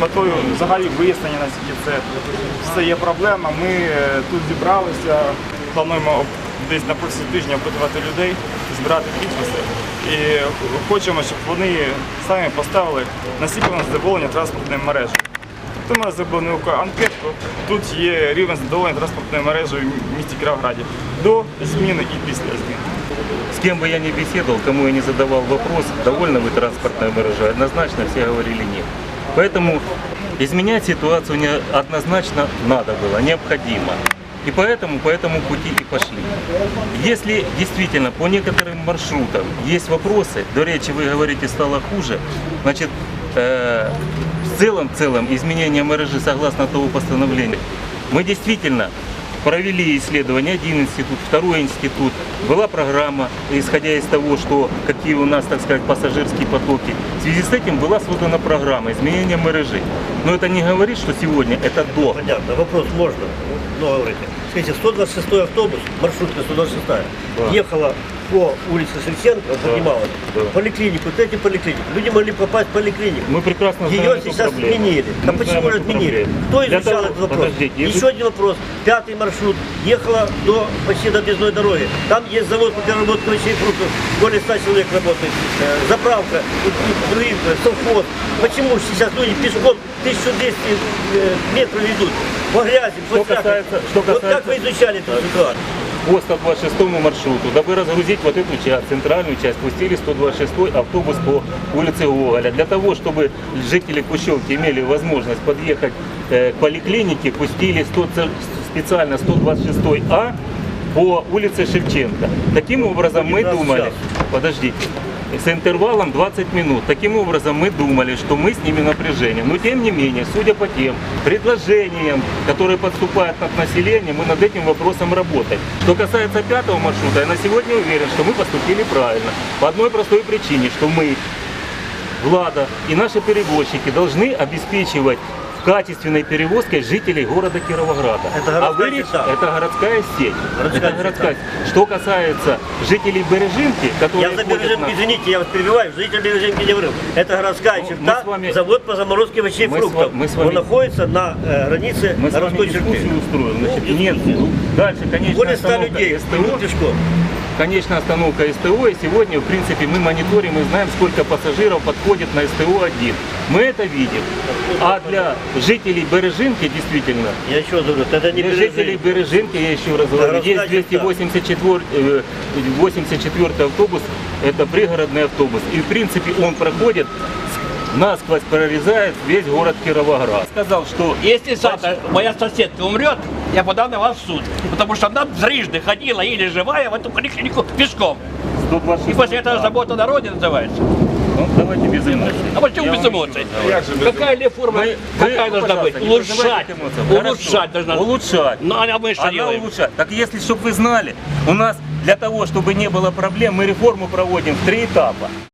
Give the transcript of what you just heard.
метою взагалі вияснення, наскільки це все є проблема. Ми е, тут зібралися, плануємо десь на протязі тижня опитувати людей, збирати підписи. І хочемо, щоб вони самі поставили наскільки вони задоволення транспортною мережею. Тому ми зробили невелику анкету. Тут є рівень задоволення транспортною мережею в місті Кіровограді до зміни і після зміни. С кем бы я ни беседовал, кому я не задавал вопрос, довольны вы транспортной мережой, однозначно все говорили нет. Поэтому изменять ситуацию однозначно надо было, необходимо. И поэтому по этому пути и пошли. Если действительно по некоторым маршрутам есть вопросы, до речи вы говорите стало хуже, значит, э, в целом, в целом изменение мережи согласно того постановления, мы действительно провели исследование, один институт, второй институт. Была программа, исходя из того, что какие у нас, так сказать, пассажирские потоки. В связи с этим была создана программа изменения мережи. Но это не говорит, что сегодня это до. Понятно, вопрос можно. Ну, говорите. Смотрите, 126 автобус, маршрутка 126, Да. ехала по улице Шевченко, поднималась, да. поликлинику, вот эти поликлиники. Люди могли попасть в поликлинику. Мы прекрасно знаем Ее эту сейчас проблему. отменили. А Мы почему знаем же эту отменили? проблему. Кто изучал того- этот вопрос? Подождите, Еще один вопрос. Пятый маршрут ехала до почти до объездной дороги. Там есть завод по переработке овощей фруктов. Более 100 человек работает. Э, Заправка, э, совхоз. Почему сейчас люди пешком 1200 э, метров идут? По грязи, по Что касается- что Вот как вы изучали эту ситуацию? по 126 маршруту, дабы разгрузить вот эту часть, центральную часть, пустили 126 автобус по улице Гоголя. Для того, чтобы жители Кущевки имели возможность подъехать э, к поликлинике, пустили 100 ц- специально 126А по улице Шевченко. Таким образом мы 19 думали, подождите, с интервалом 20 минут. Таким образом мы думали, что мы снимем напряжение. Но тем не менее, судя по тем предложениям, которые подступают от населения, мы над этим вопросом работаем. Что касается пятого маршрута, я на сегодня уверен, что мы поступили правильно. По одной простой причине, что мы, влада и наши перевозчики должны обеспечивать качественной перевозкой жителей города Кировограда. Это а городская вы речь- черта. это городская сеть. Городская это городская. черта. Что касается жителей Бережинки, которые Я за ходят Бережинки, на- извините, я вас перебиваю, житель Бережинки не говорил. Это городская Ну, черта, мы вами- завод по заморозке овощей и Мы фруктов. мы с вами- Он находится на э, границе Мы с вами городской черты. устроим. Значит, Ну, нет, дискуссию. дальше, конечная Более 100 остановка людей СТО. пешком. Конечная остановка СТО. И сегодня, в принципе, мы мониторим и знаем, сколько пассажиров подходит на СТО-1. Мы это видим. А для жителей Бережинки, действительно, Я еще раз говорю, это не для жителей Бережинки. Бережинки, я еще раз говорю, есть 284 э, 84 автобус, это пригородный автобус. И, в принципе, он проходит насквозь прорезает весь город Кировоград. Сказал, что Если завтра моя соседка умрет, я подам на вас в суд. Потому что она трижды ходила или живая в эту поликлинику пешком. 126 И после этого забота о народе называется. Ну, давайте без эмоций. А почему без эмоций? Какая реформа, Вы- какая вы, должна быть? Улучшать. Улучшать должна. Улучшать. Ну, а мы что Она делаем? улучшает. Так если, чтобы вы знали, у нас для того, чтобы не было проблем, мы реформу проводим в три этапа.